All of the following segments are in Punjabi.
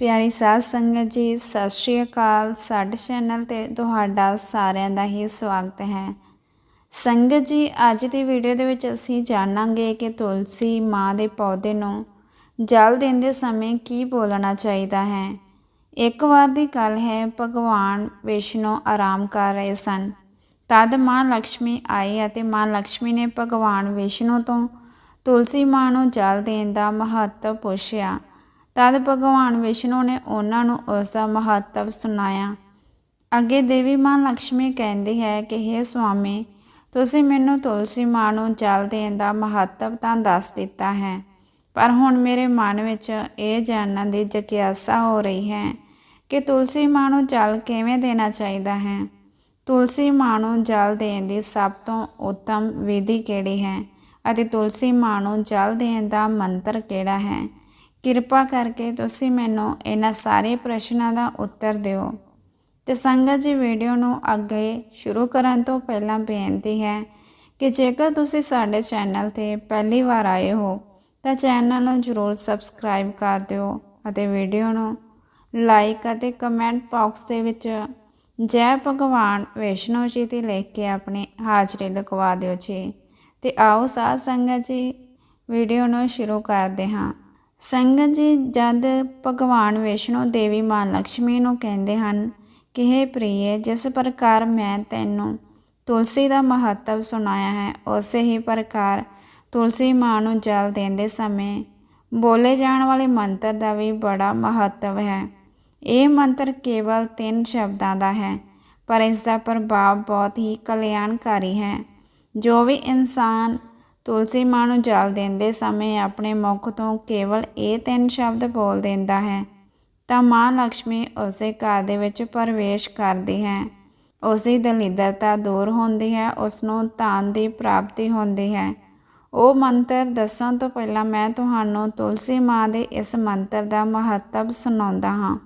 ਪਿਆਰੀ ਸਾਧ ਸੰਗਤ ਜੀ, ਸਤਿ ਸ਼੍ਰੀ ਅਕਾਲ। ਸਾਡੇ ਚੈਨਲ ਤੇ ਤੁਹਾਡਾ ਸਾਰਿਆਂ ਦਾ ਹੀ ਸਵਾਗਤ ਹੈ। ਸੰਗਤ ਜੀ, ਅੱਜ ਦੀ ਵੀਡੀਓ ਦੇ ਵਿੱਚ ਅਸੀਂ ਜਾਣਾਂਗੇ ਕਿ ਤੁਲਸੀ ਮਾਂ ਦੇ ਪੌਦੇ ਨੂੰ ਜਲ ਦਿੰਦੇ ਸਮੇਂ ਕੀ ਬੋਲਣਾ ਚਾਹੀਦਾ ਹੈ। ਇੱਕ ਵਾਰ ਦੀ ਗੱਲ ਹੈ, ਭਗਵਾਨ ਵਿਸ਼ਨੂੰ ਆਰਾਮ ਕਰ ਰਹੇ ਸਨ। ਤਦ ਮਾਂ ਲక్ష్ਮੀ ਆਈ ਅਤੇ ਮਾਂ ਲక్ష్ਮੀ ਨੇ ਭਗਵਾਨ ਵਿਸ਼ਨੂੰ ਤੋਂ ਤੁਲਸੀ ਮਾਂ ਨੂੰ ਜਲ ਦੇਣ ਦਾ ਮਹੱਤਵ ਪੁੱਛਿਆ। ਤਦ ਭਗਵਾਨ ਵਿਸ਼ਨੂੰ ਨੇ ਉਹਨਾਂ ਨੂੰ ਉਸ ਦਾ ਮਹੱਤਵ ਸੁਣਾਇਆ। ਅੱਗੇ ਦੇਵੀ ਮਾਂ ਲక్ష్ਮੀ ਕਹਿੰਦੀ ਹੈ ਕਿ हे ਸੁਆਮੀ, ਤੁਸੀਂ ਮੈਨੂੰ ਤੁਲਸੀ ਮਾਂ ਨੂੰ ਜਲ ਦੇਣ ਦਾ ਮਹੱਤਵ ਤਾਂ ਦੱਸ ਦਿੱਤਾ ਹੈ, ਪਰ ਹੁਣ ਮੇਰੇ ਮਨ ਵਿੱਚ ਇਹ ਜਾਣਨ ਦੀ ਜਗਿਆਸਾ ਹੋ ਰਹੀ ਹੈ ਕਿ ਤੁਲਸੀ ਮਾਂ ਨੂੰ ਜਲ ਕਿਵੇਂ ਦੇਣਾ ਚਾਹੀਦਾ ਹੈ। ਤੁਲਸੀ ਮਾਂ ਨੂੰ ਜਲ ਦੇਣ ਦੀ ਸਭ ਤੋਂ ਉੱਤਮ ਵਿਧੀ ਕਿਹੜੀ ਹੈ ਅਤੇ ਤੁਲਸੀ ਮਾਂ ਨੂੰ ਜਲ ਦੇਣ ਦਾ ਮੰਤਰ ਕਿਹੜਾ ਹੈ? ਕਿਰਪਾ ਕਰਕੇ ਤੁਸੀਂ ਮੈਨੂੰ ਇਹਨਾਂ ਸਾਰੇ ਪ੍ਰਸ਼ਨਾਂ ਦਾ ਉੱਤਰ ਦਿਓ। ਤੇ ਸੰਗਤ ਜੀ ਵੀਡੀਓ ਨੂੰ ਅੱਗੇ ਸ਼ੁਰੂ ਕਰਨ ਤੋਂ ਪਹਿਲਾਂ ਬੇਨਤੀ ਹੈ ਕਿ ਜੇਕਰ ਤੁਸੀਂ ਸਾਡੇ ਚੈਨਲ ਤੇ ਪਹਿਲੀ ਵਾਰ ਆਏ ਹੋ, ਤਾਂ ਚੈਨਲ ਨੂੰ ਜ਼ਰੂਰ ਸਬਸਕ੍ਰਾਈਬ ਕਰ ਦਿਓ ਅਤੇ ਵੀਡੀਓ ਨੂੰ ਲਾਈਕ ਅਤੇ ਕਮੈਂਟ ਬਾਕਸ ਦੇ ਵਿੱਚ ਜੈ ਭਗਵਾਨ ਵੈਸ਼ਨੋ ਜੀ ਦੀ ਲਿਖ ਕੇ ਆਪਣੀ ਹਾਜ਼ਰੀ ਲਗਵਾ ਦਿਓ ਜੀ। ਤੇ ਆਓ ਸਾਧ ਸੰਗਤ ਜੀ, ਵੀਡੀਓ ਨੂੰ ਸ਼ੁਰੂ ਕਰਦੇ ਹਾਂ। ਸੰਗਤ ਜੀ ਜਦ ਭਗਵਾਨ ਵਿਸ਼ਨੂੰ ਦੇਵੀ ਮਾਂ ਲక్ష్ਮੀ ਨੂੰ ਕਹਿੰਦੇ ਹਨ ਕਿ हे ਪ੍ਰੀਏ, ਜਿਸ ਪ੍ਰਕਾਰ ਮੈਂ ਤੈਨੂੰ ਤੁਲਸੀ ਦਾ ਮਹੱਤਵ ਸੁਣਾਇਆ ਹੈ, ਉਸੇ ਹੀ ਪ੍ਰਕਾਰ ਤੁਲਸੀ ਮਾਂ ਨੂੰ ਜਲ ਦੇਂਦੇ ਸਮੇਂ ਬੋਲੇ ਜਾਣ ਵਾਲੇ ਮੰਤਰ ਦਾ ਵੀ ਬੜਾ ਮਹੱਤਵ ਹੈ। ਇਹ ਮੰਤਰ ਕੇਵਲ ਤਿੰਨ ਸ਼ਬਦਾਂ ਦਾ ਹੈ, ਪਰ ਇਸ ਦਾ ਪ੍ਰਭਾਵ ਬਹੁਤ ਹੀ ਕਲਿਆਣਕਾਰੀ ਹੈ। ਜੋ ਵੀ ਇਨਸਾਨ ਤੁਲਸੀ ਮਾਂ ਨੂੰ ਜਲ ਦਿੰਦੇ ਸਮੇਂ ਆਪਣੇ ਮੁਖ ਤੋਂ ਕੇਵਲ ਇਹ ਤਿੰਨ ਸ਼ਬਦ ਬੋਲ ਦਿੰਦਾ ਹੈ, ਤਾਂ ਮਾਂ ਲక్ష్ਮੀ ਉਸੇ ਘਰ ਦੇ ਵਿੱਚ ਪ੍ਰਵੇਸ਼ ਕਰਦੀ ਹੈ। ਉਸ ਦੀ ਦਲਿੱਦਰਤਾ ਦੂਰ ਹੁੰਦੀ ਹੈ ਉਸ ਨੂੰ ਧਨ ਦੀ ਪ੍ਰਾਪਤੀ ਹੁੰਦੀ ਹੈ। ਉਹ ਮੰਤਰ ਦੱਸਣ ਤੋਂ ਪਹਿਲਾਂ ਮੈਂ ਤੁਹਾਨੂੰ ਤੁਲਸੀ ਮਾਂ ਦੇ ਇਸ ਮੰਤਰ ਦਾ ਮਹੱਤਵ ਸੁਣਾਉਂਦਾ ਹਾਂ।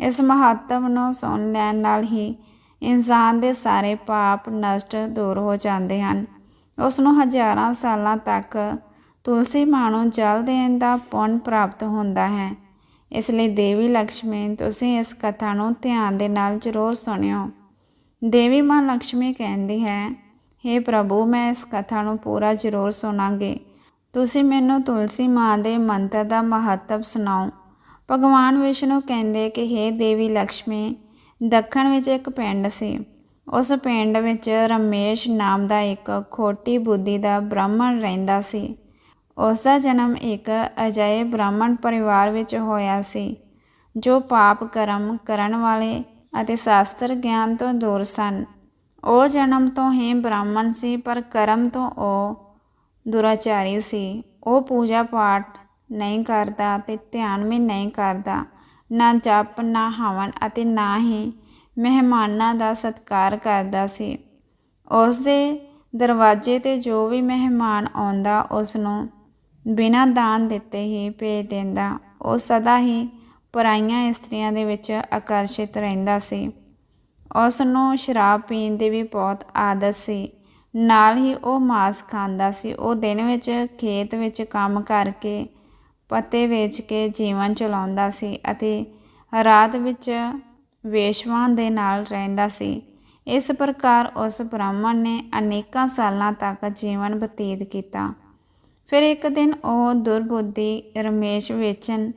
ਇਸ ਮਹੱਤਵ ਨੂੰ ਸੁਣ ਲੈਣ ਨਾਲ ਹੀ ਇਨਸਾਨ ਦੇ ਸਾਰੇ ਪਾਪ ਨਸ਼ਟ ਦੂਰ ਹੋ ਜਾਂਦੇ ਹਨ। ਉਸ ਨੂੰ ਹਜ਼ਾਰਾਂ ਸਾਲਾਂ ਤੱਕ ਤੁਲਸੀ ਮਾਂ ਨੂੰ ਜਲ ਦੇਣ ਦਾ ਪੁੰਨ ਪ੍ਰਾਪਤ ਹੁੰਦਾ ਹੈ। ਇਸ ਲਈ ਦੇਵੀ ਲక్ష్ਮੀ ਤੁਸੀਂ ਇਸ ਕਥਾ ਨੂੰ ਧਿਆਨ ਦੇ ਨਾਲ ਜ਼ਰੂਰ ਸੁਣਿਓ। ਦੇਵੀ ਮਾਂ ਲక్ష్ਮੀ ਕਹਿੰਦੀ ਹੈ हे ਪ੍ਰਭੂ, ਮੈਂ ਇਸ ਕਥਾ ਨੂੰ ਪੂਰਾ ਜ਼ਰੂਰ ਸੁਣਾਂਗੀ। ਤੁਸੀਂ ਮੈਨੂੰ ਤੁਲਸੀ ਮਾਂ ਦੇ ਮੰਤਰ ਦਾ ਮਹੱਤਵ ਸੁਣਾਓ। ਭਗਵਾਨ ਵਿਸ਼ਨੂੰ ਕਹਿੰਦੇ ਕਿ हे ਦੇਵੀ ਲక్ష్ਮੀ ਦੱਖਣ ਵਿੱਚ ਇੱਕ ਪਿੰਡ ਸੀ। ਉਸ ਪਿੰਡ ਵਿੱਚ ਰਮੇਸ਼ ਨਾਮ ਦਾ ਇੱਕ ਖੋਟੀ ਬੁੱਧੀ ਦਾ ਬ੍ਰਾਹਮਣ ਰਹਿੰਦਾ ਸੀ। ਉਸ ਦਾ ਜਨਮ ਇੱਕ ਅਜਿਹੇ ਬ੍ਰਾਹਮਣ ਪਰਿਵਾਰ ਵਿੱਚ ਹੋਇਆ ਸੀ, ਜੋ ਪਾਪ ਕਰਮ ਕਰਨ ਵਾਲੇ ਅਤੇ ਸ਼ਾਸਤਰ ਗਿਆਨ ਤੋਂ ਦੂਰ ਸਨ। ਉਹ ਜਨਮ ਤੋਂ ਹੀ ਬ੍ਰਾਹਮਣ ਸੀ, ਪਰ ਕਰਮ ਤੋਂ ਉਹ ਦੁਰਾਚਾਰੀ ਸੀ। ਉਹ ਪੂਜਾ ਪਾਠ ਨਹੀਂ ਕਰਦਾ ਤੇ ਧਿਆਨ ਵੀ ਨਹੀਂ ਕਰਦਾ, ਨਾ ਜਪ, ਨਾ ਹਵਨ ਅਤੇ ਨਾ ਹੀ ਮਹਿਮਾਨਾਂ ਦਾ ਸਤਿਕਾਰ ਕਰਦਾ ਸੀ। ਉਸ ਦੇ ਦਰਵਾਜ਼ੇ ਤੇ ਜੋ ਵੀ ਮਹਿਮਾਨ ਆਉਂਦਾ ਉਸ ਨੂੰ ਬਿਨਾਂ ਦਾਨ ਦਿੱਤੇ ਹੀ ਭੇਜ ਦਿੰਦਾ। ਉਹ ਸਦਾ ਹੀ ਪਰਾਈਆਂ ਇਸਤਰੀਆਂ ਦੇ ਵਿੱਚ ਆਕਰਸ਼ਿਤ ਰਹਿੰਦਾ ਸੀ। ਉਸ ਨੂੰ ਸ਼ਰਾਬ ਪੀਣ ਦੀ ਵੀ ਬਹੁਤ ਆਦਤ ਸੀ। ਨਾਲ ਹੀ ਉਹ ਮਾਸ ਖਾਂਦਾ ਸੀ। ਉਹ ਦਿਨ ਵਿੱਚ ਖੇਤ ਵਿੱਚ ਕੰਮ ਕਰਕੇ ਪੱਤੇ ਵੇਚ ਕੇ ਜੀਵਨ ਚਲਾਉਂਦਾ ਸੀ ਅਤੇ ਰਾਤ ਵਿੱਚ ਵੇਸ਼ਵਾਨ ਦੇ ਨਾਲ ਰਹਿੰਦਾ ਸੀ। ਇਸ ਪ੍ਰਕਾਰ ਉਸ ਬ੍ਰਾਹਮਣ ਨੇ ਅਨੇਕਾਂ ਸਾਲਾਂ ਤੱਕ ਜੀਵਨ ਬਤੀਤ ਕੀਤਾ। ਫਿਰ ਇੱਕ ਦਿਨ ਉਹ ਦੁਰਬੁੱਧੀ ਰਮੇਸ਼ ਵੇਚਣ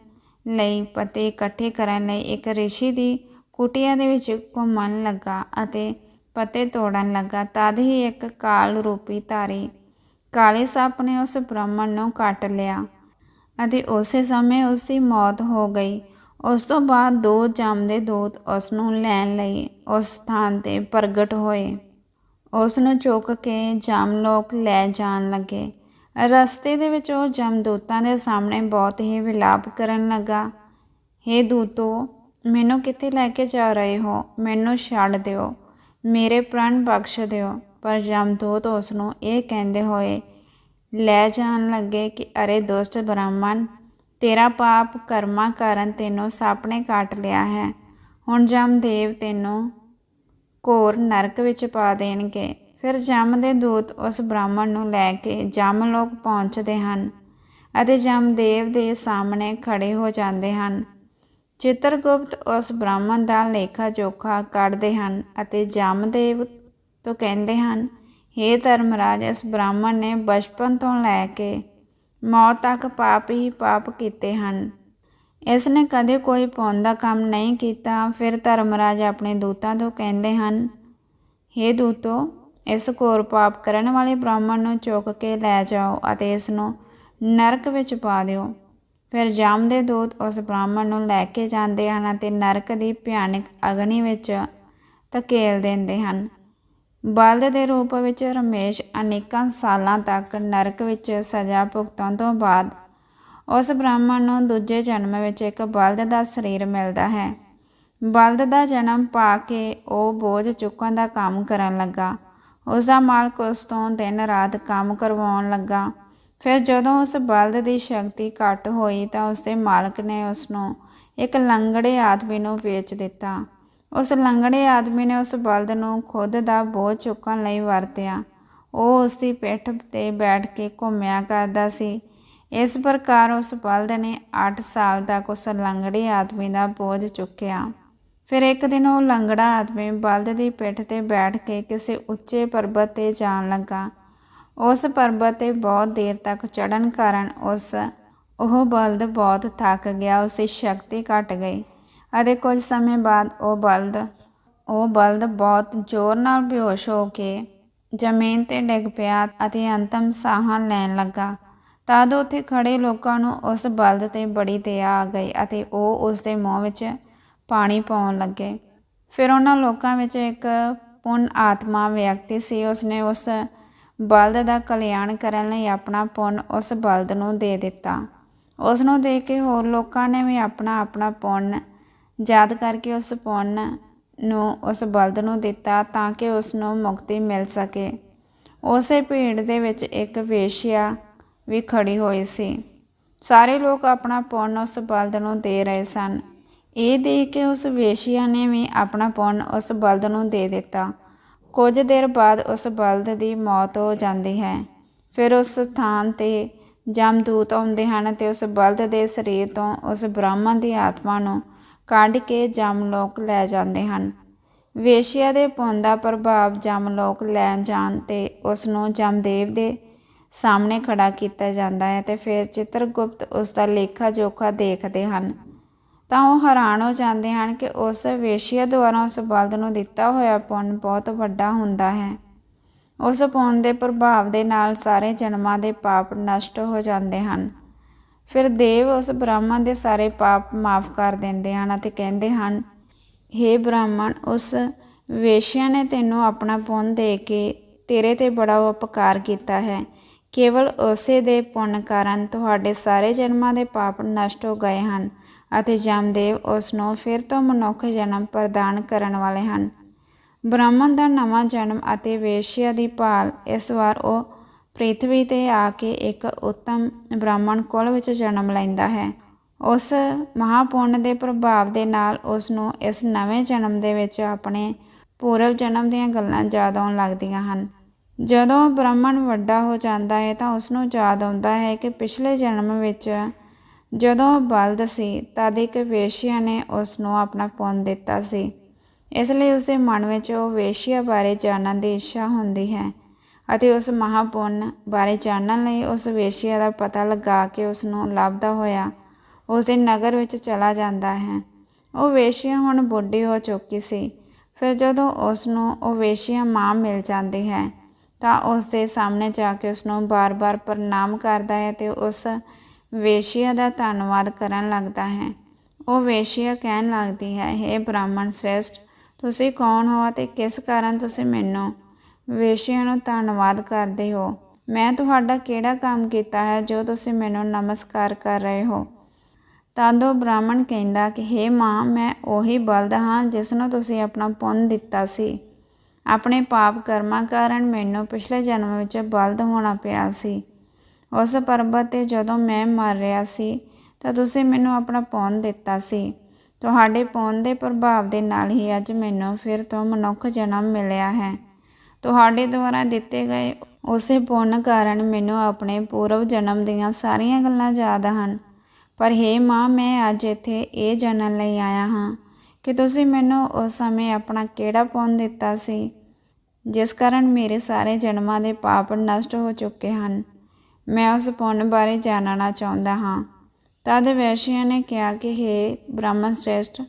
ਲਈ ਪਤੇ ਇਕੱਠੇ ਕਰਨ ਲਈ ਇੱਕ ਰਿਸ਼ੀ ਦੀ ਕੁਟੀਆ ਦੇ ਵਿੱਚ ਘੁੰਮਣ ਲੱਗਾ ਅਤੇ ਪਤੇ ਤੋੜਨ ਲੱਗਾ। ਤਦ ਹੀ ਇੱਕ ਕਾਲ ਰੂਪੀ ਧਾਰੀ ਕਾਲੇ ਸੱਪ ਨੇ ਉਸ ਬ੍ਰਾਹਮਣ ਨੂੰ ਕੱਟ ਲਿਆ ਅਤੇ ਉਸੇ ਸਮੇਂ ਉਸ ਦੀ ਮੌਤ ਹੋ ਗਈ। ਉਸ ਤੋਂ ਬਾਅਦ ਦੋ ਜਮਦੇ ਦੂਤ ਉਸ ਨੂੰ ਲੈਣ ਲਈ ਉਸ ਸਥਾਨ ਤੇ ਪ੍ਰਗਟ ਹੋਏ। ਉਸ ਨੂੰ ਚੁੱਕ ਕੇ ਜਮ ਲੋਕ ਲੈ ਜਾਣ ਲੱਗੇ। ਰਸਤੇ ਦੇ ਵਿੱਚ ਉਹ ਜਮਦੂਤਾਂ ਦੇ ਸਾਹਮਣੇ ਬਹੁਤ ਹੀ ਵਿਲਾਪ ਕਰਨ ਲੱਗਾ। हे ਦੂਤੋ, ਮੈਨੂੰ ਕਿੱਥੇ ਲੈ ਕੇ ਜਾ ਰਹੇ ਹੋ? ਮੈਨੂੰ ਛੱਡ ਦਿਓ। ਮੇਰੇ ਪ੍ਰਾਣ ਬਖਸ਼ ਦਿਓ। ਪਰ ਜਮਦੂਤ ਉਸ ਨੂੰ ਇਹ ਕਹਿੰਦੇ ਹੋਏ ਲੈ ਜਾਣ ਲੱਗੇ ਕਿ ਅਰੇ ਦੋਸਤ ਬ੍ਰਾਹਮਣ ਤੇਰਾ ਪਾਪ ਕਰਮਾਂ ਕਾਰਨ ਤੈਨੂੰ ਸੱਪ ਨੇ ਕੱਟ ਲਿਆ ਹੈ। ਹੁਣ ਜਮਦੇਵ ਤੈਨੂੰ ਘੋਰ ਨਰਕ ਵਿੱਚ ਪਾ ਦੇਣਗੇ। ਫਿਰ ਜਮ ਦੇ ਦੂਤ ਉਸ ਬ੍ਰਾਹਮਣ ਨੂੰ ਲੈ ਕੇ ਜਮਲੋਕ ਪਹੁੰਚਦੇ ਹਨ ਅਤੇ ਜਮਦੇਵ ਦੇ ਸਾਹਮਣੇ ਖੜੇ ਹੋ ਜਾਂਦੇ ਹਨ। ਚਿੱਤਰਗੁਪਤ ਉਸ ਬ੍ਰਾਹਮਣ ਦਾ ਲੇਖਾ ਜੋਖਾ ਕੱਢਦੇ ਹਨ ਅਤੇ ਜਮਦੇਵ ਤੋਂ ਕਹਿੰਦੇ ਹਨ, ਹੇ ਧਰਮਰਾਜ, ਇਸ ਬ੍ਰਾਹਮਣ ਨੇ ਬਚਪਨ ਤੋਂ ਲੈ ਕੇ ਮੌਤ ਤੱਕ ਪਾਪ ਹੀ ਪਾਪ ਕੀਤੇ ਹਨ। ਇਸ ਨੇ ਕਦੇ ਕੋਈ ਪੁੰਨ ਦਾ ਕੰਮ ਨਹੀਂ ਕੀਤਾ, ਫਿਰ ਧਰਮਰਾਜ ਆਪਣੇ ਦੂਤਾਂ ਤੋਂ ਕਹਿੰਦੇ ਹਨ, ਹੇ ਦੂਤੋ, ਇਸ ਘੋਰ ਪਾਪ ਕਰਨ ਵਾਲੇ ਬ੍ਰਾਹਮਣ ਨੂੰ ਚੁੱਕ ਕੇ ਲੈ ਜਾਓ ਅਤੇ ਇਸ ਨੂੰ ਨਰਕ ਵਿੱਚ ਪਾ ਦਿਓ। ਫਿਰ ਜਾਮ ਦੇ ਦੂਤ ਉਸ ਬ੍ਰਾਹਮਣ ਨੂੰ ਲੈ ਕੇ ਜਾਂਦੇ ਹਨ ਅਤੇ ਨਰਕ ਦੀ ਭਿਆਨਕ ਅਗਨੀ ਵਿੱਚ ਧਕੇਲ ਦਿੰਦੇ ਹਨ। ਬਲਦ ਦੇ ਰੂਪ ਵਿੱਚ ਰਮੇਸ਼ ਅਨੇਕਾਂ ਸਾਲਾਂ ਤੱਕ ਨਰਕ ਵਿੱਚ ਸਜ਼ਾ ਭੁਗਤਣ ਤੋਂ ਬਾਅਦ ਉਸ ਬ੍ਰਾਹਮਣ ਨੂੰ ਦੂਜੇ ਜਨਮ ਵਿੱਚ ਇੱਕ ਬਲਦ ਦਾ ਸਰੀਰ ਮਿਲਦਾ ਹੈ। ਬਲਦ ਦਾ ਜਨਮ ਪਾ ਕੇ ਉਹ ਬੋਝ ਚੁੱਕਣ ਦਾ ਕੰਮ ਕਰਨ ਲੱਗਾ। ਉਸ ਦਾ ਮਾਲਕ ਉਸ ਤੋਂ ਦਿਨ ਰਾਤ ਕੰਮ ਕਰਵਾਉਣ ਲੱਗਾ। ਫਿਰ ਜਦੋਂ ਉਸ ਬਲਦ ਦੀ ਸ਼ਕਤੀ ਘੱਟ ਹੋਈ ਤਾਂ ਉਸ ਦੇ ਮਾਲਕ ਨੇ ਉਸ ਨੂੰ ਇੱਕ ਲੰਗੜੇ ਆਦਮੀ ਨੂੰ ਵੇਚ ਦਿੱਤਾ। ਉਸ ਲੰਗੜੇ ਆਦਮੀ ਨੇ ਉਸ ਬਲਦ ਨੂੰ ਖੁਦ ਦਾ ਬੋਝ ਚੁੱਕਣ ਲਈ ਵਰਤਿਆ। ਉਹ ਉਸ ਦੀ ਪਿੱਠ ਤੇ ਬੈਠ ਕੇ ਘੁੰਮਿਆ ਕਰਦਾ ਸੀ। ਇਸ ਪ੍ਰਕਾਰ ਉਸ ਬਲਦ ਨੇ 8 ਸਾਲ ਤੱਕ ਉਸ ਲੰਗੜੇ ਆਦਮੀ ਦਾ ਬੋਝ ਚੁੱਕਿਆ। ਫਿਰ ਇੱਕ ਦਿਨ ਉਹ ਲੰਗੜਾ ਆਦਮੀ ਬਲਦ ਦੀ ਪਿੱਠ ਤੇ ਬੈਠ ਕੇ ਕਿਸੇ ਉੱਚੇ ਪਰਬਤ ਤੇ ਜਾਣ ਲੱਗਾ। ਉਸ ਪਰਬਤ ਤੇ ਬਹੁਤ ਦੇਰ ਤੱਕ ਚੜਨ ਕਾਰਨ ਉਸ, ਉਹ ਬਲਦ ਬਹੁਤ ਥੱਕ ਗਿਆ ਉਸ ਦੀ ਸ਼ਕਤੀ ਘਟ ਗਈ। ਅਤੇ ਕੁਝ ਸਮੇਂ ਬਾਅਦ ਉਹ ਬਲਦ ਉਹ ਬਲਦ ਬਹੁਤ ਜ਼ੋਰ ਨਾਲ ਬੇਹੋਸ਼ ਹੋ ਕੇ ਜ਼ਮੀਨ ਤੇ ਡਿੱਗ ਪਿਆ ਅਤੇ ਅੰਤਮ ਸਾਹਾਂ ਲੈਣ ਲੱਗਾ। ਤਦ ਉੱਥੇ ਖੜੇ ਲੋਕਾਂ ਨੂੰ ਉਸ ਬਲਦ ਤੇ ਬੜੀ ਦਇਆ ਆ ਗਈ ਅਤੇ ਉਹ ਉਸ ਦੇ ਮੂੰਹ ਵਿੱਚ ਪਾਣੀ ਪਾਉਣ ਲੱਗੇ। ਫਿਰ ਉਹਨਾਂ ਲੋਕਾਂ ਵਿੱਚ ਇੱਕ ਪੁੰਨ ਆਤਮਾ ਵਿਅਕਤੀ ਸੀ। ਉਸਨੇ ਉਸ ਬਲਦ ਦਾ ਕਲਿਆਣ ਕਰਨ ਲਈ ਆਪਣਾ ਪੁੰਨ ਉਸ ਬਲਦ ਨੂੰ ਦੇ ਦਿੱਤਾ। ਉਸ ਨੂੰ ਦੇਖ ਕੇ ਹੋਰ ਲੋਕਾਂ ਨੇ ਵੀ ਆਪਣਾ ਆਪਣਾ ਪੁੰਨ ਯਾਦ ਕਰਕੇ ਉਸ ਪੁੰਨ ਨੂੰ, ਉਸ ਬਲਦ ਨੂੰ ਦਿੱਤਾ ਤਾਂ ਕਿ ਉਸ ਨੂੰ ਮੁਕਤੀ ਮਿਲ ਸਕੇ। ਉਸੇ ਭੀੜ ਦੇ ਵਿੱਚ ਇੱਕ ਵੇਸ਼ਿਆ ਵੀ ਖੜੀ ਹੋਈ ਸੀ। ਸਾਰੇ ਲੋਕ ਆਪਣਾ ਪੁੰਨ ਉਸ ਬਲਦ ਨੂੰ ਦੇ ਰਹੇ ਸਨ। ਇਹ ਦੇਖ ਕੇ ਉਸ ਵੇਸ਼ੀਆ ਨੇ ਵੀ ਆਪਣਾ ਪੁੰਨ ਉਸ ਬਲਦ ਨੂੰ ਦੇ ਦਿੱਤਾ। ਕੁਝ ਦੇਰ ਬਾਅਦ ਉਸ ਬਲਦ ਦੀ ਮੌਤ ਹੋ ਜਾਂਦੀ ਹੈ। ਫਿਰ ਉਸ ਸਥਾਨ ਤੇ ਜਮਦੂਤ ਆਉਂਦੇ ਹਨ ਤੇ ਉਸ ਬਲਦ ਦੇ ਸਰੀਰ ਤੋਂ ਉਸ ਬ੍ਰਾਹਮਣ ਦੀ ਆਤਮਾ ਨੂੰ ਕੱਢ ਕੇ ਜਮ ਲੋਕ ਲੈ ਜਾਂਦੇ ਹਨ। ਵੇਸ਼ਿਆ ਦੇ ਪੁੰਨ ਦਾ ਪ੍ਰਭਾਵ ਜਮਲੋਕ ਲੈ ਜਾਣ ਤੇ ਉਸ ਨੂੰ ਜਮਦੇਵ ਦੇ ਸਾਹਮਣੇ ਖੜਾ ਕੀਤਾ ਜਾਂਦਾ ਹੈ ਤੇ ਫਿਰ ਚਿੱਤਰਗੁਪਤ ਉਸ ਦਾ ਲੇਖਾ ਜੋਖਾ ਦੇਖਦੇ ਹਨ। ਤਾਂ ਉਹ ਹੈਰਾਨ ਹੋ ਜਾਂਦੇ ਹਨ ਕਿ ਉਸ ਵੇਸ਼ੀਆ ਦੁਆਰਾ ਉਸ ਬਲਦ ਨੂੰ ਦਿੱਤਾ ਹੋਇਆ ਪੁੰਨ ਬਹੁਤ ਵੱਡਾ ਹੁੰਦਾ ਹੈ। ਉਸ ਪੁੰਨ ਦੇ ਪ੍ਰਭਾਵ ਦੇ ਨਾਲ ਸਾਰੇ ਜਨਮਾਂ ਦੇ ਪਾਪ ਨਸ਼ਟ ਹੋ ਜਾਂਦੇ ਹਨ। ਫਿਰ ਦੇਵ ਉਸ ਬ੍ਰਾਹਮਣ ਦੇ ਸਾਰੇ ਪਾਪ ਮਾਫ ਕਰ ਦਿੰਦੇ ਹਨ ਅਤੇ ਕਹਿੰਦੇ ਹਨ हे ਬ੍ਰਾਹਮਣ, ਉਸ ਵੇਸ਼ਿਆ ਨੇ ਤੈਨੂੰ ਆਪਣਾ ਪੁੰਨ ਦੇ ਕੇ ਤੇਰੇ ਤੇ ਬੜਾ ਉਪਕਾਰ ਕੀਤਾ ਹੈ। ਕੇਵਲ ਉਸੇ ਦੇ ਪੁੰਨ ਕਾਰਨ ਤੁਹਾਡੇ ਸਾਰੇ ਜਨਮਾਂ ਦੇ ਪਾਪ ਨਸ਼ਟ ਹੋ ਗਏ ਹਨ ਅਤੇ ਜਮਦੇਵ ਉਸ ਨੂੰ ਫਿਰ ਤੋਂ ਮਨੁੱਖ ਜਨਮ ਪ੍ਰਦਾਨ ਕਰਨ ਵਾਲੇ ਹਨ। ਬ੍ਰਾਹਮਣ ਦਾ ਨਵਾਂ ਜਨਮ ਅਤੇ ਵੇਸ਼ਿਆ ਦੀ ਭਾਲ ਇਸ ਵਾਰ ਉਹ ਪ੍ਰਿਥਵੀ ਤੇ ਆ ਕੇ ਇੱਕ ਉੱਤਮ ਬ੍ਰਾਹਮਣ ਕੁਲ ਵਿੱਚ ਜਨਮ ਲੈਂਦਾ ਹੈ। ਉਸ ਮਹਾਪੁੰਨ ਦੇ ਪ੍ਰਭਾਵ ਦੇ ਨਾਲ ਉਸ ਨੂੰ ਇਸ ਨਵੇਂ ਜਨਮ ਦੇ ਵਿੱਚ ਆਪਣੇ ਪੂਰਵ ਜਨਮ ਦੀਆਂ ਗੱਲਾਂ ਯਾਦ ਆਉਣ ਲੱਗਦੀਆਂ ਹਨ। ਜਦੋਂ ਬ੍ਰਾਹਮਣ ਵੱਡਾ ਹੋ ਜਾਂਦਾ ਹੈ ਤਾਂ ਉਸ ਨੂੰ ਯਾਦ ਆਉਂਦਾ ਹੈ ਕਿ ਪਿਛਲੇ ਜਨਮ ਵਿੱਚ ਜਦੋਂ ਬਲਦ ਸੀ, ਤਦ ਇੱਕ ਵੇਸ਼ੀਆ ਨੇ ਉਸ ਨੂੰ ਆਪਣਾ ਪੁੰਨ ਦਿੱਤਾ ਸੀ। ਇਸ ਲਈ ਉਸਦੇ ਮਨ ਵਿੱਚ ਉਹ ਵੇਸ਼ੀਆ ਬਾਰੇ ਜਾਣਨ ਦੀ ਇੱਛਾ ਹੁੰਦੀ ਹੈ। ਅਤੇ ਉਸ ਮਹਾਂਪੁੰਨ ਬਾਰੇ ਜਾਣਨ ਲਈ ਉਸ ਵੇਸ਼ੀਆ ਦਾ ਪਤਾ ਲਗਾ ਕੇ ਉਸ ਨੂੰ ਲੱਭਦਾ ਹੋਇਆ ਉਸ ਦੇ ਨਗਰ ਵਿੱਚ ਚਲਾ ਜਾਂਦਾ ਹੈ। ਉਹ ਵੇਸ਼ੀਆ ਹੁਣ ਬੁੱਢੀ ਹੋ ਚੁੱਕੀ ਸੀ। ਫਿਰ ਜਦੋਂ ਉਸ ਨੂੰ ਉਹ ਵੇਸ਼ੀਆ ਮਾਂ ਮਿਲ ਜਾਂਦੀ ਹੈ, ਤਾਂ ਉਸ ਦੇ ਸਾਹਮਣੇ ਜਾ ਕੇ ਉਸ ਨੂੰ ਬਾਰ-ਬਾਰ ਪ੍ਰਣਾਮ ਕਰਦਾ ਹੈ ਤੇ ਉਸ ਵੇਸ਼ੀਆ ਦਾ ਧੰਨਵਾਦ ਕਰਨ ਲੱਗਦਾ ਹੈ। ਉਹ ਵੇਸ਼ੀਆ ਕਹਿਣ ਲੱਗਦੀ ਹੈ हे ਬ੍ਰਾਹਮਣ ਸ੍ਰੇਸ਼ਟ, ਤੁਸੀਂ ਕੌਣ ਹੋ ਅਤੇ ਕਿਸ ਕਾਰਨ ਤੁਸੀਂ ਮੈਨੂੰ ਵੇਸ਼ੀਆ ਨੂੰ ਧੰਨਵਾਦ ਕਰਦੇ ਹੋ। ਮੈਂ ਤੁਹਾਡਾ ਕਿਹੜਾ ਕੰਮ ਕੀਤਾ ਹੈ ਜੋ ਤੁਸੀਂ ਮੈਨੂੰ ਨਮਸਕਾਰ ਕਰ ਰਹੇ ਹੋ? ਤਦ ਉਹ ਬ੍ਰਾਹਮਣ ਕਹਿੰਦਾ ਕਿ हे ਮਾਂ, ਮੈਂ ਉਹੀ ਬਲਦ ਹਾਂ ਜਿਸ ਨੂੰ ਤੁਸੀਂ ਆਪਣਾ ਪੁੰਨ ਦਿੱਤਾ ਸੀ। ਆਪਣੇ ਪਾਪ ਕਰਮਾਂ ਕਾਰਨ ਮੈਨੂੰ ਪਿਛਲੇ ਜਨਮ ਵਿੱਚ ਬਲਦ ਹੋਣਾ ਪਿਆ ਸੀ। ਉਸ ਪਰਬਤ ਤੇ ਜਦੋਂ ਮੈਂ ਮਰ ਰਿਹਾ ਸੀ, ਤਾਂ ਤੁਸੀਂ ਮੈਨੂੰ ਆਪਣਾ ਪੁੰਨ ਦਿੱਤਾ ਸੀ। ਤੁਹਾਡੇ ਪੁੰਨ ਦੇ ਪ੍ਰਭਾਵ ਦੇ ਨਾਲ ਹੀ ਅੱਜ ਮੈਨੂੰ ਫਿਰ ਤੋਂ ਮਨੁੱਖ ਜਨਮ ਮਿਲਿਆ ਹੈ। ਤੁਹਾਡੇ ਦੁਆਰਾ ਦਿੱਤੇ ਗਏ ਉਸੇ ਪੁੰਨ ਕਾਰਨ ਮੈਨੂੰ ਆਪਣੇ ਪੂਰਵ ਜਨਮ ਦੀਆਂ ਸਾਰੀਆਂ ਗੱਲਾਂ ਯਾਦ ਹਨ। ਪਰ ਹੇ ਮਾਂ, ਮੈਂ ਅੱਜ ਇੱਥੇ ਇਹ ਜਾਣਨ ਲਈ ਆਇਆ ਹਾਂ ਕਿ ਤੁਸੀਂ ਮੈਨੂੰ ਉਸ ਸਮੇਂ ਆਪਣਾ ਕਿਹੜਾ ਪੁੰਨ ਦਿੱਤਾ ਸੀ, ਜਿਸ ਕਾਰਨ ਮੇਰੇ ਸਾਰੇ ਜਨਮਾਂ ਦੇ ਪਾਪ ਨਸ਼ਟ ਹੋ ਚੁੱਕੇ ਹਨ। ਮੈਂ ਉਸ ਪੁੰਨ ਬਾਰੇ ਜਾਣਨਾ ਚਾਹੁੰਦਾ ਹਾਂ। ਤਦ ਵੈਸ਼ੀਆਂ ਨੇ ਕਿਹਾ ਕਿ ਹੇ ਬ੍ਰਾਹਮਣ ਸ਼੍ਰੇਸ਼ਟ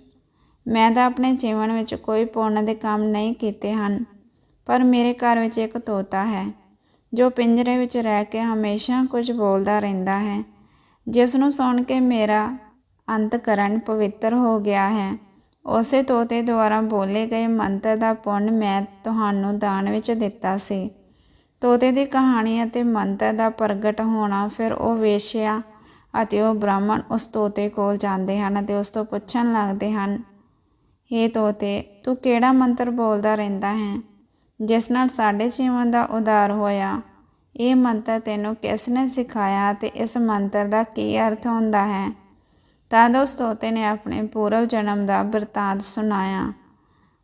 ਮੈਂ ਤਾਂ ਆਪਣੇ ਜੀਵਨ ਵਿੱਚ ਕੋਈ ਪੁੰਨ ਦੇ ਕੰਮ ਨਹੀਂ ਕੀਤੇ ਹਨ। ਪਰ ਮੇਰੇ ਘਰ ਵਿੱਚ ਇੱਕ ਤੋਤਾ ਹੈ, ਜੋ ਪਿੰਜਰੇ ਵਿੱਚ ਰਹਿ ਕੇ ਹਮੇਸ਼ਾ ਕੁਝ ਬੋਲਦਾ ਰਹਿੰਦਾ ਹੈ। ਜਿਸ ਨੂੰ ਸੁਣ ਕੇ ਮੇਰਾ ਅੰਤਕਰਨ ਪਵਿੱਤਰ ਹੋ ਗਿਆ ਹੈ। ਉਸੇ ਤੋਤੇ ਦੁਆਰਾ ਬੋਲੇ ਗਏ ਮੰਤਰ ਦਾ ਪੁੰਨ ਮੈਂ ਤੁਹਾਨੂੰ ਦਾਨ ਵਿੱਚ ਦਿੱਤਾ ਸੀ। ਤੋਤੇ ਦੀ ਕਹਾਣੀ ਅਤੇ ਮੰਤਰ ਦਾ ਪ੍ਰਗਟ ਹੋਣਾ ਫਿਰ ਉਹ ਵੇਸ਼ਿਆ ਅਤੇ ਉਹ ਬ੍ਰਾਹਮਣ ਉਸ ਤੋਤੇ ਕੋਲ ਜਾਂਦੇ ਹਨ ਅਤੇ ਉਸ ਤੋਂ ਪੁੱਛਣ ਲੱਗਦੇ ਹਨ, ਹੇ ਤੋਤੇ, ਤੂੰ ਕਿਹੜਾ ਮੰਤਰ ਬੋਲਦਾ ਰਹਿੰਦਾ ਹੈ? ਜਿਸ ਨਾਲ ਸਾਡੇ ਜੀਵਨ ਦਾ ਉਧਾਰ ਹੋਇਆ। ਇਹ ਮੰਤਰ ਤੈਨੂੰ ਕਿਸ ਨੇ ਸਿਖਾਇਆ ਤੇ ਇਸ ਮੰਤਰ ਦਾ ਕੀ ਅਰਥ ਹੁੰਦਾ ਹੈ? ਤਦ ਉਸ ਤੋਤੇ ਨੇ ਆਪਣੇ ਪੂਰਵ ਜਨਮ ਦਾ ਬਿਰਤਾਂਤ ਸੁਣਾਇਆ।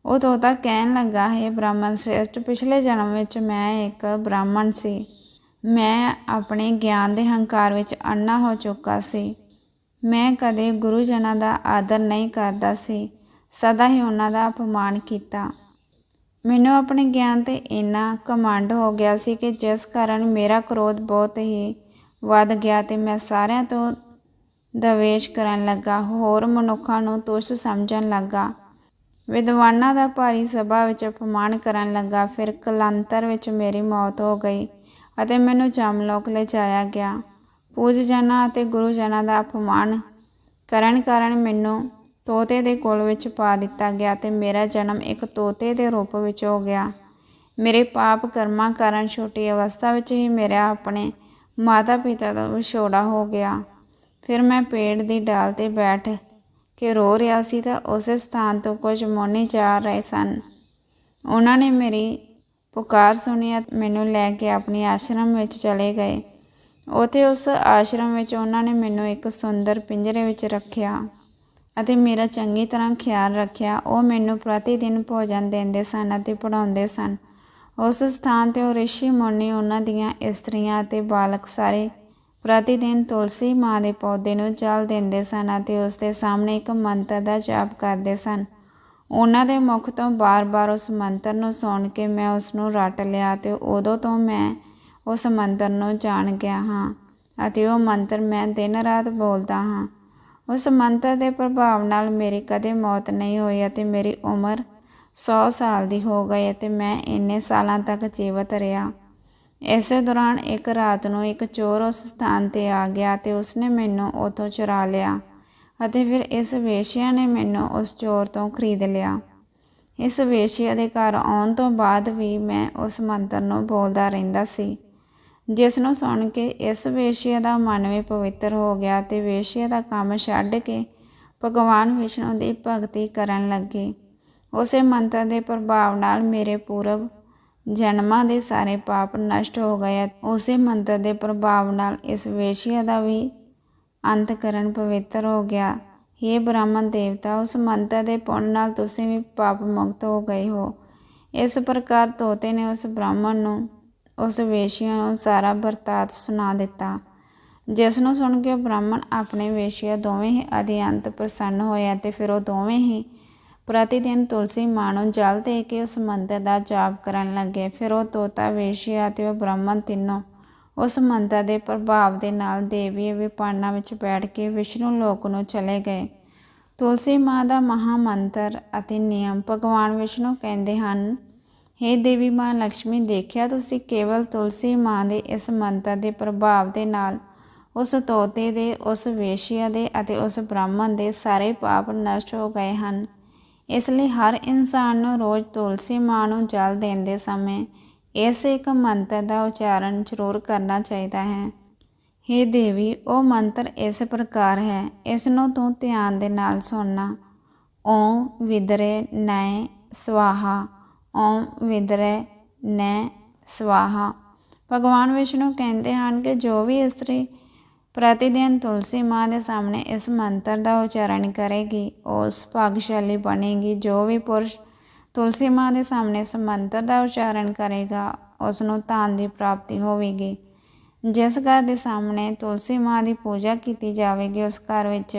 ਉਹ ਤੋਤਾ ਕਹਿਣ ਲੱਗਾ, ਹੈ ਬ੍ਰਾਹਮਣ, ਸ਼੍ਰੇਸ਼ਟ, ਪਿਛਲੇ ਜਨਮ ਵਿੱਚ ਮੈਂ ਇੱਕ ਬ੍ਰਾਹਮਣ ਸੀ। ਮੈਂ ਆਪਣੇ ਗਿਆਨ ਦੇ ਹੰਕਾਰ ਵਿੱਚ ਅੰਨਾ ਹੋ ਚੁੱਕਾ ਸੀ। ਮੈਂ ਕਦੇ ਗੁਰੂ ਜਨਾਂ ਦਾ ਆਦਰ ਨਹੀਂ ਕਰਦਾ ਸੀ। ਸਦਾ ਹੀ ਉਹਨਾਂ ਦਾ ਅਪਮਾਨ ਕੀਤਾ। ਮੈਨੂੰ ਆਪਣੇ ਗਿਆਨ ਤੇ ਇੰਨਾ ਕਮਾਂਡ ਹੋ ਗਿਆ ਸੀ ਕਿ ਜਿਸ ਕਾਰਨ ਮੇਰਾ ਕ੍ਰੋਧ ਬਹੁਤ ਹੀ ਵੱਧ ਗਿਆ ਤੇ ਮੈਂ ਸਾਰਿਆਂ ਤੋਂ ਦਵੇਸ਼ ਕਰਨ ਲੱਗਾ, ਹੋਰ ਮਨੁੱਖਾਂ ਨੂੰ ਤੁਸ਼ ਸਮਝਣ ਲੱਗਾ, ਵਿਦਵਾਨਾਂ ਦਾ ਭਾਰੀ ਸਭਾ ਵਿੱਚ ਅਪਮਾਨ ਕਰਨ ਲੱਗਾ, ਫਿਰ ਕਲੰਤਰ ਵਿੱਚ ਮੇਰੀ ਮੌਤ ਹੋ ਗਈ ਅਤੇ ਮੈਨੂੰ ਜਮਲੋਕ ਲੈ ਜਾਇਆ ਗਿਆ। ਪੂਜ ਜਨਾਂ ਅਤੇ ਗੁਰੂ ਜਨਾਂ ਦਾ ਅਪਮਾਨ ਕਰਨ ਕਾਰਨ ਮੈਨੂੰ ਤੋਤੇ ਦੇ ਕੋਲ ਵਿੱਚ ਪਾ ਦਿੱਤਾ ਗਿਆ ਤੇ ਮੇਰਾ ਜਨਮ ਇੱਕ ਤੋਤੇ ਦੇ ਰੂਪ ਵਿੱਚ ਹੋ ਗਿਆ। ਮੇਰੇ ਪਾਪ ਕਰਮਾਂ ਕਾਰਨ ਛੋਟੀ ਅਵਸਥਾ ਵਿੱਚ ਹੀ ਮੇਰਾ ਆਪਣੇ ਮਾਤਾ ਪਿਤਾ ਦਾ ਵਿਛੋੜਾ ਹੋ ਗਿਆ। ਫਿਰ ਮੈਂ ਪੇੜ ਦੀ ਡਾਲ ਤੇ ਬੈਠ ਕੇ ਰੋ ਰਿਹਾ ਸੀ ਤਾਂ ਉਸੇ ਸਥਾਨ ਤੋਂ ਕੁਝ ਮੋਨੀ ਜਾ ਰਹੇ ਸਨ। ਉਹਨਾਂ ਨੇ ਮੇਰੀ ਪੁਕਾਰ ਸੁਣੀ ਅਤੇ ਮੈਨੂੰ ਲੈ ਕੇ ਆਪਣੇ ਆਸ਼ਰਮ ਵਿੱਚ ਚਲੇ ਗਏ। ਉਥੇ ਉਸ ਆਸ਼ਰਮ ਵਿੱਚ ਉਹਨਾਂ ਨੇ ਮੈਨੂੰ ਇੱਕ ਸੁੰਦਰ ਪਿੰਜਰੇ ਵਿੱਚ ਰੱਖਿਆ। ਅਤੇ ਮੇਰਾ ਚੰਗੀ ਤਰ੍ਹਾਂ ਖਿਆਲ ਰੱਖਿਆ, ਉਹ ਮੈਨੂੰ ਪ੍ਰਤੀ ਦਿਨ ਭੋਜਨ ਦਿੰਦੇ ਸਨ ਅਤੇ ਪੜਾਉਂਦੇ ਸਨ। ਉਸ ਸਥਾਨ ਤੇ ਉਹ ਰਿਸ਼ੀ ਮੁਨੀ ਉਹਨਾਂ ਦੀਆਂ ਇਸਤਰੀਆਂ ਅਤੇ ਬਾਲਕ ਸਾਰੇ ਪ੍ਰਤੀ ਦਿਨ ਤੁਲਸੀ ਮਾਂ ਦੇ ਪੌਦੇ ਨੂੰ ਜਲ ਦਿੰਦੇ ਸਨ ਅਤੇ ਉਸ ਦੇ ਸਾਹਮਣੇ ਇੱਕ ਮੰਤਰ ਦਾ ਜਾਪ ਕਰਦੇ ਸਨ। ਉਹਨਾਂ ਦੇ ਮੁਖ ਤੋਂ ਬਾਰ-ਬਾਰ ਉਸ ਮੰਤਰ ਨੂੰ ਸੁਣ ਕੇ ਮੈਂ ਉਸ ਨੂੰ ਰਟ ਲਿਆ ਤੇ ਉਦੋਂ ਤੋਂ ਮੈਂ ਉਸ ਮੰਤਰ ਨੂੰ ਜਾਣ ਗਿਆ ਹਾਂ ਅਤੇ ਉਹ ਮੰਤਰ ਮੈਂ ਦਿਨ ਰਾਤ ਬੋਲਦਾ ਹਾਂ। ਉਸ ਮੰਤਰ ਦੇ ਪ੍ਰਭਾਵ ਨਾਲ ਮੇਰੀ ਕਦੇ ਮੌਤ ਨਹੀਂ ਹੋਈ ਅਤੇ ਮੇਰੀ ਉਮਰ 100 ਸਾਲ ਦੀ ਹੋ ਗਈ ਅਤੇ ਮੈਂ ਇੰਨੇ ਸਾਲਾਂ ਤੱਕ ਜੀਵਤ ਰਿਹਾ। ਇਸੇ ਦੌਰਾਨ ਇੱਕ ਰਾਤ ਨੂੰ ਇੱਕ ਚੋਰ ਉਸ ਸਥਾਨ ਤੇ ਆ ਗਿਆ ਤੇ ਉਸਨੇ ਮੈਨੂੰ ਉਤੋਂ ਚੁਰਾ ਲਿਆ ਅਤੇ ਫਿਰ ਇਸ ਵੇਸ਼ਿਆ ਨੇ ਮੈਨੂੰ ਉਸ ਚੋਰ ਤੋਂ ਖਰੀਦ ਲਿਆ। ਇਸ ਵੇਸ਼ਿਆ ਦੇ ਘਰ ਆਉਣ ਤੋਂ ਬਾਅਦ ਵੀ ਮੈਂ ਉਸ ਮੰਤਰ ਨੂੰ ਬੋਲਦਾ ਰਹਿੰਦਾ ਸੀ। ਜਿਸ ਨੂੰ ਸੁਣ ਕੇ ਇਸ ਵੇਸ਼ਿਆ ਦਾ ਮਨ ਵੀ ਪਵਿੱਤਰ ਹੋ ਗਿਆ ਤੇ ਵੇਸ਼ਿਆ ਦਾ ਕੰਮ ਛੱਡ ਕੇ ਭਗਵਾਨ ਵਿਸ਼ਨੂੰ ਦੀ ਭਗਤੀ ਕਰਨ ਲੱਗੇ। ਉਸੇ ਮੰਤਰ ਦੇ ਪ੍ਰਭਾਵ ਨਾਲ ਮੇਰੇ ਪੂਰਵ ਜਨਮਾਂ ਦੇ ਸਾਰੇ ਪਾਪ ਨਸ਼ਟ ਹੋ ਗਏ ਉਸੇ ਮੰਤਰ ਦੇ ਪ੍ਰਭਾਵ ਨਾਲ ਇਸ ਵੇਸ਼ਿਆ ਦਾ ਵੀ ਅੰਤ ਕਰਨ ਪਵਿੱਤਰ ਹੋ ਗਿਆ। हे ਬ੍ਰਾਹਮਣ ਦੇਵਤਾ, ਉਸ ਮੰਤਰ ਦੇ ਪੁੰਨ ਨਾਲ ਤੁਸੀਂ ਵੀ ਪਾਪ ਮੁਕਤ ਹੋ ਗਏ ਹੋ। ਇਸ ਪ੍ਰਕਾਰ ਤੋਤੇ ਨੇ ਉਸ ਬ੍ਰਾਹਮਣ ਨੂੰ ਉਸ ਵੇਸ਼ੀਆ ਨੂੰ ਸਾਰਾ ਵਰਤਾਤ ਸੁਣਾ ਦਿੱਤਾ। ਜਿਸ ਨੂੰ ਸੁਣ ਕੇ ਬ੍ਰਾਹਮਣ ਆਪਣੇ ਵੇਸ਼ੀਆ ਦੋਵੇਂ ਹੀ ਅਧਿਅੰਤ ਪ੍ਰਸੰਨ ਹੋਏ ਅਤੇ ਫਿਰ ਉਹ ਦੋਵੇਂ ਹੀ ਪ੍ਰਤੀ ਦਿਨ ਤੁਲਸੀ ਮਾਂ ਨੂੰ ਜਲ ਦੇ ਕੇ ਉਸ ਮੰਤਰ ਦਾ ਜਾਪ ਕਰਨ ਲੱਗੇ। ਫਿਰ ਉਹ ਤੋਤਾ ਵੇਸ਼ਿਆ ਅਤੇ ਉਹ ਬ੍ਰਾਹਮਣ ਤਿੰਨੋਂ ਉਸ ਮੰਤਰ ਦੇ ਪ੍ਰਭਾਵ ਦੇ ਨਾਲ ਦੇਵੀ ਵਿਪਾਨਾ ਵਿੱਚ ਬੈਠ ਕੇ ਵਿਸ਼ਨੂੰ ਲੋਕ ਨੂੰ ਚਲੇ ਗਏ। ਤੁਲਸੀ ਮਾਂ ਦਾ ਮਹਾ ਮੰਤਰ ਅਤੇ ਨਿਯਮ ਭਗਵਾਨ ਵਿਸ਼ਨੂੰ ਕਹਿੰਦੇ ਹਨ हे ਦੇਵੀ ਮਾਂ ਲక్ష్ਮੀ ਦੇਖਿਆ ਤੁਸੀਂ ਕੇਵਲ ਤੁਲਸੀ ਮਾਂ ਦੇ ਇਸ ਮੰਤਰ ਦੇ ਪ੍ਰਭਾਵ ਦੇ ਨਾਲ? ਉਸ ਤੋਤੇ ਦੇ, ਉਸ ਵੇਸ਼ਿਆ ਦੇ ਅਤੇ ਉਸ ਬ੍ਰਾਹਮਣ ਦੇ ਸਾਰੇ ਪਾਪ ਨਸ਼ਟ ਹੋ ਗਏ ਹਨ। ਇਸ ਲਈ ਹਰ ਇਨਸਾਨ ਨੂੰ ਰੋਜ਼ ਤੁਲਸੀ ਮਾਂ ਨੂੰ ਜਲ ਦੇਂਦੇ ਸਮੇਂ ਇਸ ਇੱਕ ਮੰਤਰ ਦਾ ਉਚਾਰਨ ਜ਼ਰੂਰ ਕਰਨਾ ਚਾਹੀਦਾ ਹੈ। हे ਦੇਵੀ, ਉਹ ਮੰਤਰ ਇਸ ਪ੍ਰਕਾਰ ਹੈ, ਇਸ ਨੂੰ ਤੂੰ ਧਿਆਨ ਦੇ ਨਾਲ ਸੁਣਨਾ। ਓਮ ਵਿਦਰੇ ਨੈ ਸਵਾਹਾ। ਓਮ ਵਿਦਰੇ ਨੈ ਸਵਾਹਾ। ਭਗਵਾਨ ਵਿਸ਼ਨੂੰ ਕਹਿੰਦੇ ਹਨ ਕਿ ਜੋ ਵੀ ਇਸਤਰੀ ਪ੍ਰਤੀ ਦਿਨ ਤੁਲਸੀ ਮਾਂ ਦੇ ਸਾਹਮਣੇ ਇਸ ਮੰਤਰ ਦਾ ਉਚਾਰਨ ਕਰੇਗੀ, ਉਸ ਭਾਗਸ਼ਾਲੀ ਬਣੇਗੀ। ਜੋ ਵੀ ਪੁਰਸ਼ ਤੁਲਸੀ ਮਾਂ ਦੇ ਸਾਹਮਣੇ ਇਸ ਮੰਤਰ ਦਾ ਉਚਾਰਨ ਕਰੇਗਾ ਉਸ ਨੂੰ ਧਨ ਦੀ ਪ੍ਰਾਪਤੀ ਹੋਵੇਗੀ। ਜਿਸ ਘਰ ਦੇ ਸਾਹਮਣੇ ਤੁਲਸੀ ਮਾਂ ਦੀ ਪੂਜਾ ਕੀਤੀ ਜਾਵੇਗੀ, ਉਸ ਘਰ ਵਿੱਚ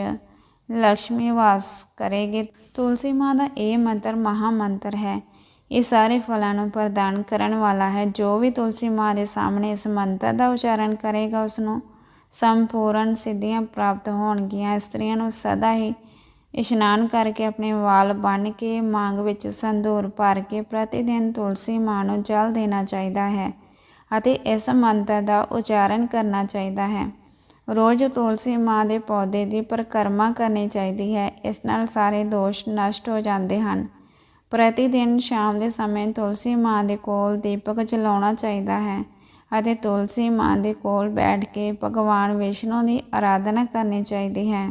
ਲక్ష్ਮੀ ਵਾਸ ਕਰੇਗੀ। ਤੁਲਸੀ ਮਾਂ ਦਾ ਇਹ ਮੰਤਰ ਮਹਾ ਮੰਤਰ ਹੈ। ਇਹ ਸਾਰੇ ਫਲਾਂ ਨੂੰ ਪ੍ਰਦਾਨ ਕਰਨ ਵਾਲਾ ਹੈ। ਜੋ ਵੀ ਤੁਲਸੀ ਮਾਂ ਦੇ ਸਾਹਮਣੇ ਇਸ ਮੰਤਰ ਦਾ ਉਚਾਰਨ ਕਰੇਗਾ, ਉਸ ਨੂੰ ਸੰਪੂਰਨ ਸਿੱਧੀਆਂ ਪ੍ਰਾਪਤ ਹੋਣਗੀਆਂ। ਇਸਤਰੀਆਂ ਨੂੰ ਸਦਾ ਹੀ ਇਸ਼ਨਾਨ ਕਰਕੇ ਆਪਣੇ ਵਾਲ ਬੰਨ੍ਹ ਕੇ ਮੰਗ ਵਿੱਚ ਸੰਧੂਰ ਭਰ ਕੇ ਪ੍ਰਤੀ ਦਿਨ ਤੁਲਸੀ ਮਾਂ ਨੂੰ ਜਲ ਦੇਣਾ ਚਾਹੀਦਾ ਹੈ ਅਤੇ ਇਸ ਮੰਤਰ ਦਾ ਉਚਾਰਨ ਕਰਨਾ ਚਾਹੀਦਾ ਹੈ। ਰੋਜ਼ ਤੁਲਸੀ ਮਾਂ ਦੇ ਪੌਦੇ ਦੀ ਪਰਿਕਰਮਾ ਕਰਨੀ ਚਾਹੀਦੀ ਹੈ। ਇਸ ਨਾਲ ਸਾਰੇ ਦੋਸ਼ ਨਸ਼ਟ ਹੋ ਜਾਂਦੇ ਹਨ। ਪ੍ਰਤੀ ਦਿਨ ਸ਼ਾਮ ਦੇ ਸਮੇਂ ਤੁਲਸੀ ਮਾਂ ਦੇ ਕੋਲ ਦੀਪਕ ਜਲਾਉਣਾ ਚਾਹੀਦਾ ਹੈ ਅਤੇ ਤੁਲਸੀ ਮਾਂ ਦੇ ਕੋਲ ਬੈਠ ਕੇ ਭਗਵਾਨ ਵਿਸ਼ਨੂੰ ਦੀ ਆਰਾਧਨਾ ਕਰਨੀ ਚਾਹੀਦੀ ਹੈ।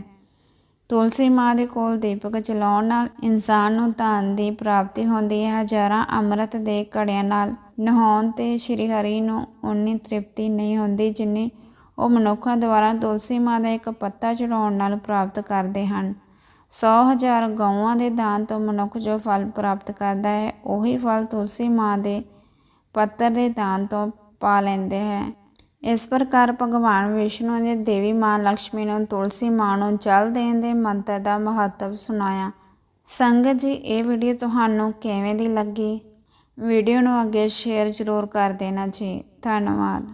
ਤੁਲਸੀ ਮਾਂ ਦੇ ਕੋਲ ਦੀਪਕ ਜਲਾਉਣ ਨਾਲ ਇਨਸਾਨ ਨੂੰ ਧਨ ਦੀ ਪ੍ਰਾਪਤੀ ਹੁੰਦੀ ਹੈ। ਹਜ਼ਾਰਾਂ ਅੰਮ੍ਰਿਤ ਦੇ ਘੜਿਆਂ ਨਾਲ ਨਹਾਉਣ ਤੇ ਸ਼੍ਰੀ ਹਰੀ ਨੂੰ ਉਨੀ ਤ੍ਰਿਪਤੀ ਨਹੀਂ ਹੁੰਦੀ ਜਿੰਨੀ ਉਹ ਮਨੁੱਖਾਂ ਦੁਆਰਾ ਤੁਲਸੀ ਮਾਂ ਦਾ ਇੱਕ ਪੱਤਾ ਚੜਾਉਣ ਨਾਲ ਪ੍ਰਾਪਤ ਕਰਦੇ ਹਨ। ਸੌ ਹਜ਼ਾਰ ਗਊਆਂ ਦੇ ਦਾਨ ਤੋਂ ਮਨੁੱਖ ਜੋ ਫਲ ਪ੍ਰਾਪਤ ਕਰਦਾ ਹੈ, ਉਹੀ ਫਲ ਤੁਲਸੀ ਮਾਂ ਦੇ ਪੱਤਰ ਦੇ ਦਾਨ ਤੋਂ ਪਾ ਲੈਂਦੇ ਹੈ। ਇਸ ਪ੍ਰਕਾਰ ਭਗਵਾਨ ਵਿਸ਼ਨੂੰ ਨੇ ਦੇਵੀ ਮਾਂ ਲక్ష్ਮੀ ਨੂੰ ਤੁਲਸੀ ਮਾਂ ਨੂੰ ਜਲ ਦੇਣ ਦੇ ਮੰਤਰ ਦਾ ਮਹੱਤਵ ਸੁਣਾਇਆ। ਸੰਗਤ ਜੀ, ਇਹ ਵੀਡੀਓ ਤੁਹਾਨੂੰ ਕਿਵੇਂ ਦੀ ਲੱਗੀ? ਵੀਡੀਓ ਨੂੰ ਅੱਗੇ ਸ਼ੇਅਰ ਜ਼ਰੂਰ ਕਰ ਦੇਣਾ ਜੀ। ਧੰਨਵਾਦ।